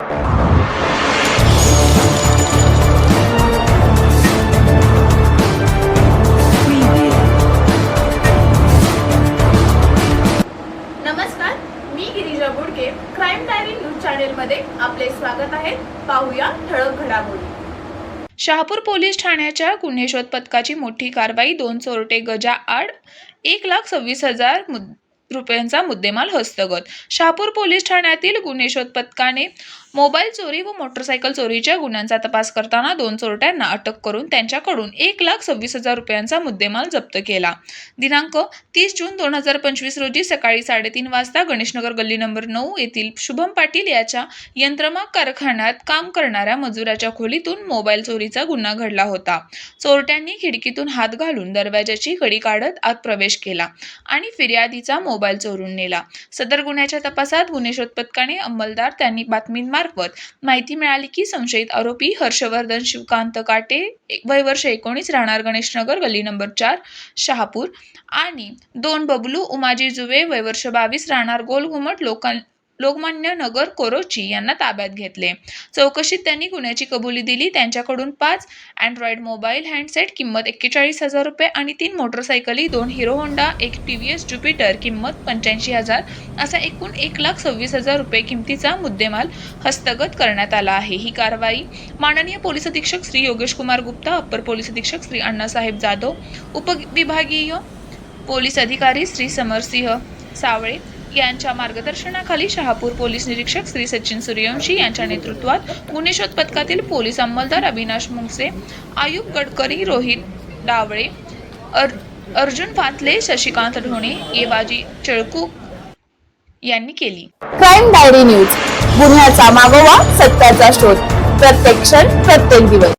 आपले स्वागत आहे. पाहूया ठळक घडामोडी. शहापूर पोलीस ठाण्याच्या गुन्हे शोध पथकाची मोठी कारवाई दोन चोरटे गजा आड एक लाख सव्वीस हजार मुद रुपयांचा मुद्देमाल हस्तगत. शहापूर पोलीस ठाण्यातील गुन्हे शोध पथकाने मोबाईल चोरी व मोटरसायकल चोरीच्या गुन्ह्यांचा तपास करताना दोन चोरट्यांना अटक करून त्यांच्याकडून एक लाख सव्वीस हजार रुपयांचा मुद्देमाल जप्त केला. दिनांक तीस जून दोन हजार पंचवीस रोजी सकाळी साडेतीन वाजता गणेशनगर गल्ली नंबर नऊ येथील शुभम पाटील याच्या यंत्रमाग कारखान्यात काम करणाऱ्या मजुराच्या खोलीतून मोबाईल चोरीचा गुन्हा घडला होता. चोरट्यांनी खिडकीतून हात घालून दरवाजाची कडी काढत आत प्रवेश केला आणि फिर्यादीचा मोबाईल चोरून नेला. सदर गुन्ह्याच्या तपासात गुन्हे शोध पथकाने अंमलदार त्यांनी बातमींमार्फत मार्फत माहिती मिळाली की संशयित आरोपी हर्षवर्धन शिवकांत काटे वय वर्ष एकोणीस राहणार गणेशनगर गल्ली नंबर चार शहापूर. आणि दोन बबलू उमाजी जुवे वय वर्ष बावीस राहणार गोलघुमट लोकल लोकमान्य नगर कोरोची यांना ताब्यात घेतले. चौकशीत त्यांनी गुन्ह्याची कबुली दिली. त्यांच्याकडून पाच अँड्रॉइड मोबाईल हँडसेट किंमत एक्केचाळीस हजार रुपये आणि तीन मोटरसायकली दोन हिरो होंडा एक टी व्ही एस ज्युपिटर किंमत पंच्याऐंशी हजार असा एकूण एक लाख सव्वीस हजार रुपये किमतीचा मुद्देमाल हस्तगत करण्यात आला आहे. ही कारवाई माननीय पोलीस अधीक्षक श्री योगेश कुमार गुप्ता अप्पर पोलीस अधीक्षक श्री अण्णासाहेब जाधव उपविभागीय पोलीस अधिकारी श्री समरसिंह सावळे यांच्या मार्गदर्शनाखाली शहापूर पोलीस निरीक्षक श्री सचिन सूर्यवंशी यांच्या नेतृत्वात गुन्हे शोध पथकातील पोलीस अंमलदार अविनाश मुंगसे आयुब गडकरी रोहित डावळे अर अर्जुन फातले शशिकांत ढोणे येवाजी चळकू यांनी केली. Crime diary news. गुन्ह्याचा मागोवा सत्याचा शोध. प्रत्येक क्षण प्रत्येक दिवस.